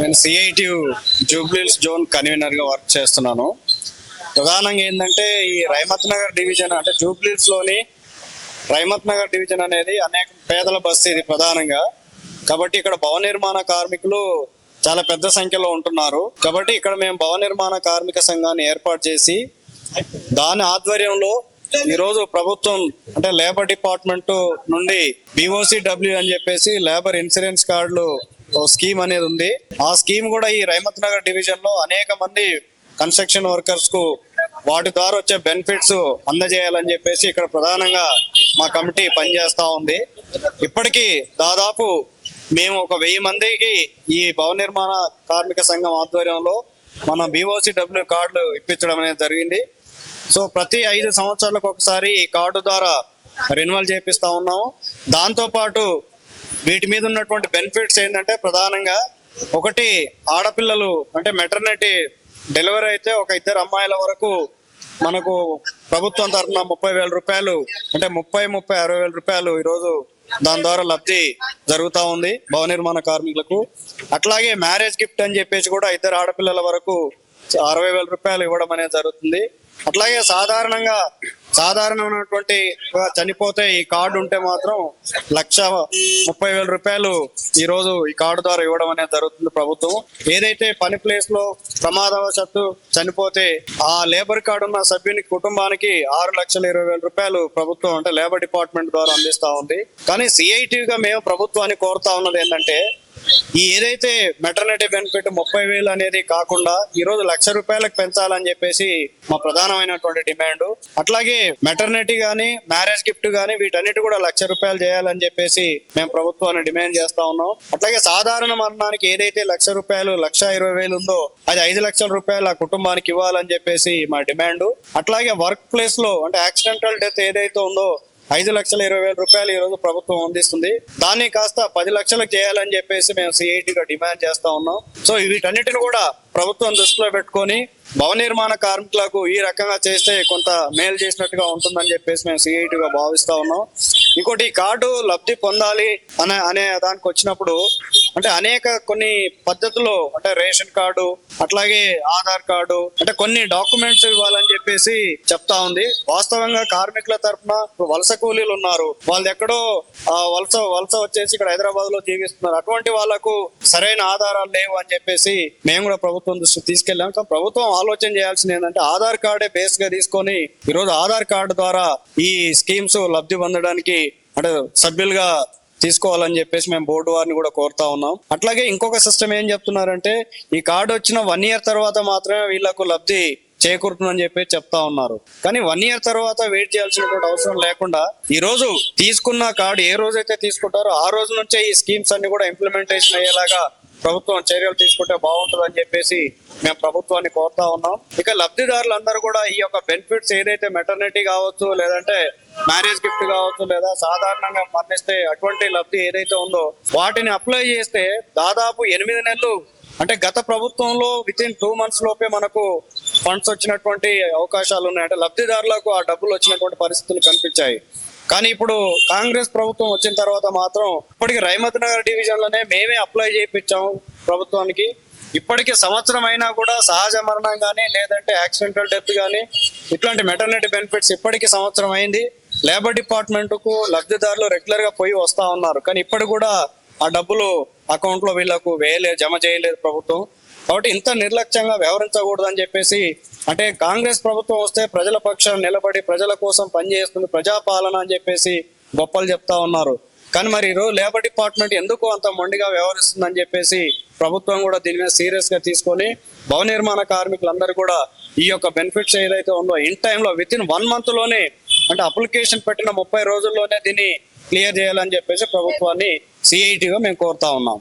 నేను CIT jubilees zone కన్వీనర్గా work చేస్తున్నాను. ప్రధానంగా ఏంటంటే ఈ రైమత్ నగర్ డివిజన్ అంటే జూబ్లీస్లోని రైమత్ నగర్ డివిజన్ అనేది అనేక పేదల బస్సు ఇది ప్రధానంగా. కాబట్టి ఇక్కడ భవన నిర్మాణ కార్మికులు చాలా పెద్ద సంఖ్యలో ఉంటున్నారు. కాబట్టి ఇక్కడ మేము భవన నిర్మాణ కార్మిక సంఘాన్ని ఏర్పాటు చేసి దాని ఆధ్వర్యంలో ఈరోజు ప్రభుత్వం అంటే లేబర్ డిపార్ట్మెంట్ నుండి బిఓసి డబ్ల్యూ అని చెప్పేసి లేబర్ ఇన్సూరెన్స్ కార్డులు స్కీమ్ అనేది ఉంది. ఆ స్కీమ్ కూడా ఈ రైమత్ నగర్ డివిజన్లో అనేక మంది కన్స్ట్రక్షన్ వర్కర్స్కు వాటి ద్వారా వచ్చే బెనిఫిట్స్ అందజేయాలని చెప్పేసి ఇక్కడ ప్రధానంగా మా కమిటీ పనిచేస్తా ఉంది. ఇప్పటికీ దాదాపు మేము ఒక వెయ్యి మందికి ఈ భవన నిర్మాణ కార్మిక సంఘం ఆధ్వర్యంలో మన బీఓసి డబ్ల్యూ కార్డులు ఇప్పించడం అనేది జరిగింది. సో ప్రతి ఐదు సంవత్సరాలకు ఒకసారి ఈ కార్డు ద్వారా రెన్యువల్ చేపిస్తా ఉన్నాము. దాంతో పాటు వీటి మీద ఉన్నటువంటి బెనిఫిట్స్ ఏంటంటే ప్రధానంగా ఒకటి ఆడపిల్లలు అంటే మెటర్నిటీ డెలివరీ అయితే ఒక ఇద్దరు అమ్మాయిల వరకు మనకు ప్రభుత్వం తరఫున ముప్పై వేల రూపాయలు అంటే ముప్పై ముప్పై అరవై వేల రూపాయలు ఈరోజు దాని ద్వారా లబ్ధి జరుగుతూ ఉంది భవన నిర్మాణ కార్మికులకు. అట్లాగే మ్యారేజ్ గిఫ్ట్ అని చెప్పేసి కూడా ఇద్దరు ఆడపిల్లల వరకు అరవై వేల రూపాయలు ఇవ్వడం అనేది జరుగుతుంది. అట్లాగే సాధారణంగా సాధారణమైనటువంటి చనిపోతే ఈ కార్డు ఉంటే మాత్రం లక్ష ముప్పై వేల రూపాయలు ఈ రోజు ఈ కార్డు ద్వారా ఇవ్వడం అనేది జరుగుతుంది ప్రభుత్వం. ఏదైతే పని ప్లేస్లో ప్రమాదవశత్తు చనిపోతే ఆ లేబర్ కార్డు ఉన్న సభ్యుని కుటుంబానికి ఆరు లక్షల ఇరవై వేల రూపాయలు ప్రభుత్వం అంటే లేబర్ డిపార్ట్మెంట్ ద్వారా అందిస్తా ఉంది. కానీ సిఐటిగా మేము ప్రభుత్వాన్ని కోరుతా ఉన్నది ఏంటంటే ఈ ఏదైతే మెటర్నిటీ బెనిఫిట్ ముప్పై వేలు అనేది కాకుండా ఈ రోజు లక్ష రూపాయలకు పెంచాలని చెప్పేసి మా ప్రధానమైనటువంటి డిమాండ్. అట్లాగే మెటర్నిటీ గానీ మ్యారేజ్ గిఫ్ట్ గానీ వీటన్నిటి కూడా లక్ష రూపాయలు చేయాలని చెప్పేసి మేము ప్రభుత్వాన్ని డిమాండ్ చేస్తా ఉన్నాం. అట్లాగే సాధారణ మరణానికి ఏదైతే లక్ష రూపాయలు లక్ష ఇరవై వేలు ఉందో అది ఐదు లక్షల రూపాయలు ఆ కుటుంబానికి ఇవ్వాలని చెప్పేసి మా డిమాండ్. అట్లాగే వర్క్ ప్లేస్లో అంటే యాక్సిడెంటల్ డెత్ ఏదైతే ఉందో ఐదు లక్షల ఇరవై వేల రూపాయలు ఈరోజు ప్రభుత్వం అందిస్తుంది. దాన్ని కాస్త పది లక్షలకు చేయాలని చెప్పేసి మేము సిఐటిగా డిమాండ్ చేస్తా ఉన్నాం. సో వీటన్నిటిని కూడా ప్రభుత్వం దృష్టిలో పెట్టుకొని భవన నిర్మాణ కార్మికులకు ఈ రకంగా చేస్తే కొంత మేలు చేసినట్టుగా ఉంటుందని చెప్పేసి మేము సిఐటిగా భావిస్తా ఉన్నాం. ఇంకోటి ఈ కార్డు లబ్ధి పొందాలి అనే అనే దానికి వచ్చినప్పుడు అంటే అనేక కొన్ని పద్ధతులు అంటే రేషన్ కార్డు అట్లాగే ఆధార్ కార్డు అంటే కొన్ని డాక్యుమెంట్స్ ఇవ్వాలని చెప్పేసి చెప్తా ఉంది. వాస్తవంగా కార్మికుల తరఫున వలస కూలీలు ఉన్నారు. వాళ్ళు ఎక్కడో ఆ, వలస వలస వచ్చేసి ఇక్కడ హైదరాబాద్లో జీవిస్తున్నారు. అటువంటి వాళ్ళకు సరైన ఆధారాలు లేవు అని చెప్పేసి మేము కూడా ప్రభుత్వం ప్రభుత్వం దృష్టికి తీసుకెళ్ళాం కానీ ప్రభుత్వం ఆలోచన చేయాల్సింది ఏంటంటే ఆధార్ కార్డే బేస్గా తీసుకొని ఈరోజు ఆధార్ కార్డు ద్వారా ఈ స్కీమ్స్ లబ్ధి పొందడానికి అంటే సభ్యులుగా తీసుకోవాలని చెప్పేసి మేము బోర్డు వారిని కూడా కోరుతా ఉన్నాం. అట్లాగే ఇంకొక సిస్టమ్ ఏం చెప్తున్నారంటే ఈ కార్డు వచ్చిన వన్ ఇయర్ తర్వాత మాత్రమే వీళ్ళకు లబ్ధి చేకూరుతుందని చెప్పి చెప్తా ఉన్నారు. కానీ వన్ ఇయర్ తర్వాత వెయిట్ చేయాల్సినటువంటి అవసరం లేకుండా ఈ రోజు తీసుకున్న కార్డు ఏ రోజైతే తీసుకుంటారో ఆ రోజు నుంచే ఈ స్కీమ్స్ అన్ని కూడా ఇంప్లిమెంటేషన్ అయ్యేలాగా ప్రభుత్వం చర్యలు తీసుకుంటే బాగుంటుందని చెప్పేసి మేము ప్రభుత్వాన్ని కోరుతా ఉన్నాం. ఇక లబ్ధిదారులందరూ కూడా ఈ యొక్క బెనిఫిట్స్ ఏదైతే మెటర్నిటీ కావచ్చు లేదంటే మ్యారేజ్ గిఫ్ట్ కావచ్చు లేదా సాధారణంగా మరణిస్తే అటువంటి లబ్ధి ఏదైతే ఉందో వాటిని అప్లై చేస్తే దాదాపు ఎనిమిది నెలలు అంటే గత ప్రభుత్వంలో విత్ ఇన్ టూ మంత్స్ లోపే మనకు ఫండ్స్ వచ్చినటువంటి అవకాశాలు ఉన్నాయి. అంటే లబ్ధిదారులకు ఆ డబ్బులు వచ్చినటువంటి పరిస్థితులు కనిపించాయి. కానీ ఇప్పుడు కాంగ్రెస్ ప్రభుత్వం వచ్చిన తర్వాత మాత్రం ఇప్పటికి రైమత్ నగర్ డివిజన్లోనే మేమే అప్లై చేయించాం ప్రభుత్వానికి. ఇప్పటికి సంవత్సరం అయినా కూడా సహజ మరణం కానీ లేదంటే యాక్సిడెంటల్ డెత్ కానీ ఇట్లాంటి మెటర్నిటీ బెనిఫిట్స్ ఇప్పటికి సంవత్సరం అయింది. లేబర్ డిపార్ట్మెంట్కు లబ్ధిదారులు రెగ్యులర్గా పోయి వస్తా ఉన్నారు. కానీ ఇప్పటి కూడా ఆ డబ్బులు అకౌంట్లో వీళ్ళకు వేయలేదు జమ చేయలేదు ప్రభుత్వం. కాబట్టి ఇంత నిర్లక్ష్యంగా వ్యవహరించకూడదు అని చెప్పేసి అంటే కాంగ్రెస్ ప్రభుత్వం వస్తే ప్రజల పక్షాన్ని నిలబడి ప్రజల కోసం పనిచేస్తుంది ప్రజాపాలన అని చెప్పేసి గొప్పలు చెప్తా ఉన్నారు. కానీ మరి ఈరోజు లేబర్ డిపార్ట్మెంట్ ఎందుకు అంత మొండిగా వ్యవహరిస్తుందని చెప్పేసి ప్రభుత్వం కూడా దీని మీద సీరియస్గా తీసుకొని భవన నిర్మాణ కార్మికులందరూ కూడా ఈ యొక్క బెనిఫిట్స్ ఏదైతే ఉందో ఇన్ టైంలో విత్ ఇన్ వన్ మంత్లోనే అంటే అప్లికేషన్ పెట్టిన ముప్పై రోజుల్లోనే దీన్ని క్లియర్ చేయాలని చెప్పేసి ప్రభుత్వాన్ని సిఐటిగా మేము కోరుతా ఉన్నాం.